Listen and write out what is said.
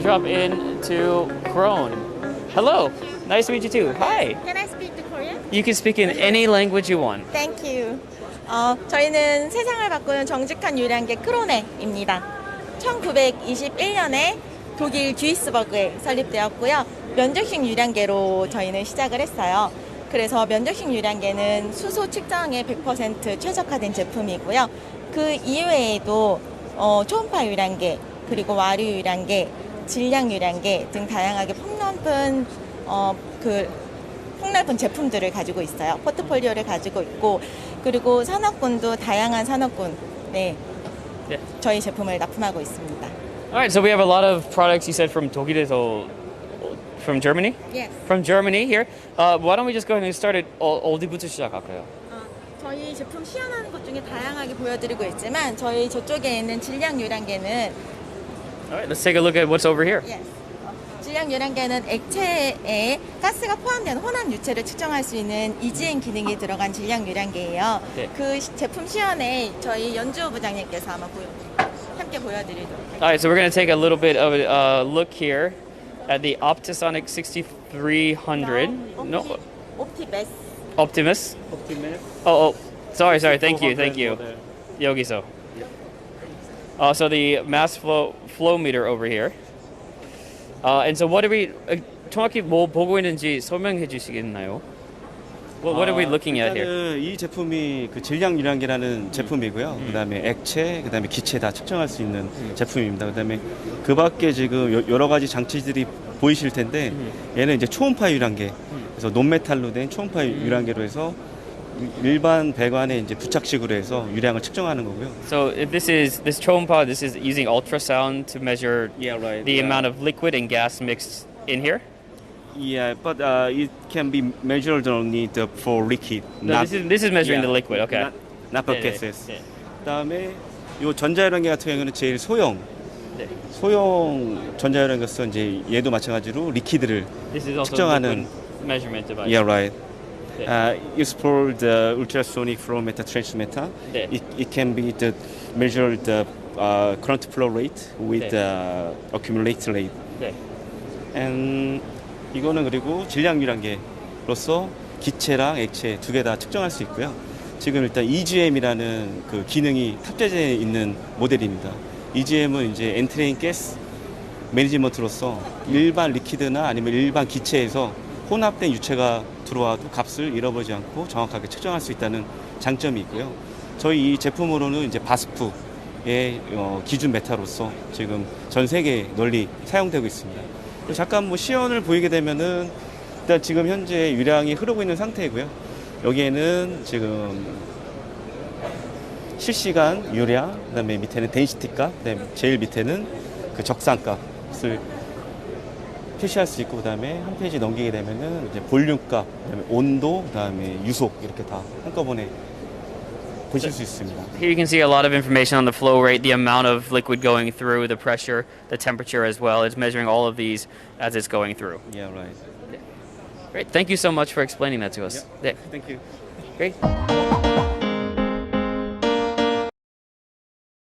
drop in to Krone. Hello. Nice to meet you too. Hi. Can I speak to Korean? You can speak in any language you want. Thank you. 어, 저희는 세상을 바꾸는 정직한 유량계 크로네입니다. 1921년에 독일 듀이스버그에 설립되었고요. 면적식 유량계로 저희는 시작을 했어요. 그래서 면적식 유량계는 수소 측정에 100% 최적화된 제품이고요. 그 이외에도 어, 초음파 유량계, 그리고 와류 유량계, 질량 유량계 등 다양하게 폭넓은 어, 그 폭넓은 제품들을 가지고 있어요. 포트폴리오를 가지고 있고 그리고 산업군도 다양한 산업군 네 네. 저희 제품을 납품하고 있습니다. All right, so we have a lot of products you said from 독일에서 from Germany? Yes. From Germany here. Uh, why don't we just go ahead and start it 어, 어디부터 시작할까요? 어, 저희 제품 시연하는 것 중에 다양하게 보여드리고 있지만 저희 저쪽에 있는 질량 유량계는 All right, let's take a look at what's over here. yes. 어, 질량 유량계는 액체에 가스가 포함된 혼합 유체를 측정할 수 있는 EGN 기능이 들어간 질량 유량계예요. 네. 그 시- 제품 시연에 저희 연주 부장님께서 아마 보여, 함께 보여드리도록 All right, so we're going to take a little bit of a uh, look here at the Optisonic 6300. No, 옵티베스 Optimus. Optimus. Oh, oh, sorry, sorry. Thank you, thank you. model. Uh, so the mass flow flow meter over here. Uh, and so what are we uh, 정확히 뭐 보고 있는지 설명해 주시겠나요? What, what are we 아, looking at here? 일단은 이 제품이 그 질량 유량계라는 제품이고요. 그다음에 액체, 그다음에 기체 다 측정할 수 있는 제품입니다. 그다음에 그 밖에 지금 여- 여러 가지 장치들이 보이실 텐데 얘는 이제 초음파 유량계. 그래서 논메탈로 된 초음파 유량계로 해서 일반 배관에 이제 부착식으로 해서 유량을 측정하는 거고요. So if this is this 초음파, this is using ultrasound to measure Yeah, right. the amount of liquid and gas mixed in here. Yeah, but uh, it can be measured only the, for liquid. No, this is this is measuring yeah, the liquid. Okay. Not, not for 네, 네, gases. 네. 그다음에 요 전자유량계 같은 경우는 제일 소형 네. 소형 전자유량계로서 이제 얘도 마찬가지로 리퀴드를 This is also 측정하는- liquid measurement device. yeah right 네. uh, used for the ultrasonic flow meter transmitter 네. it, it can be the measure the uh, current flow rate with 네. the accumulate rate 네. and 이거는 그리고 질량 유량계로서 기체랑 액체 두 개 다 측정할 수 있고요. 지금 일단 EGM이라는 그 기능이 탑재되어 있는 모델입니다. EGM은 이제 엔트레인 가스 매니지먼트로서 일반 리퀴드나 아니면 일반 기체에서 혼합된 유체가 들어와도 값을 잃어버리지 않고 정확하게 측정할 수 있다는 장점이 있고요. 저희 이 제품으로는 이제 바스프의 어, 기준 메타로서 지금 전 세계에 널리 사용되고 있습니다. 잠깐 뭐 시연을 보이게 되면은 일단 지금 현재 유량이 흐르고 있는 상태이고요. 여기에는 지금 실시간 유량, 그다음에 밑에는 덴시티 값, 그다음에 제일 밑에는 그 적상 값을 표시할 수 있고 그다음에 한 페이지 넘기게 되면은 이제 볼륨 값, 그다음에 온도, 그다음에 유속 이렇게 다 한꺼번에 보실 수 있습니다. Here you can see a lot of information on the flow rate, the amount of liquid going through, the pressure, the temperature as well. It's measuring all of these as it's going through. Yeah, right. Great. Thank you so much for explaining that to us. 네. Thank you. Great.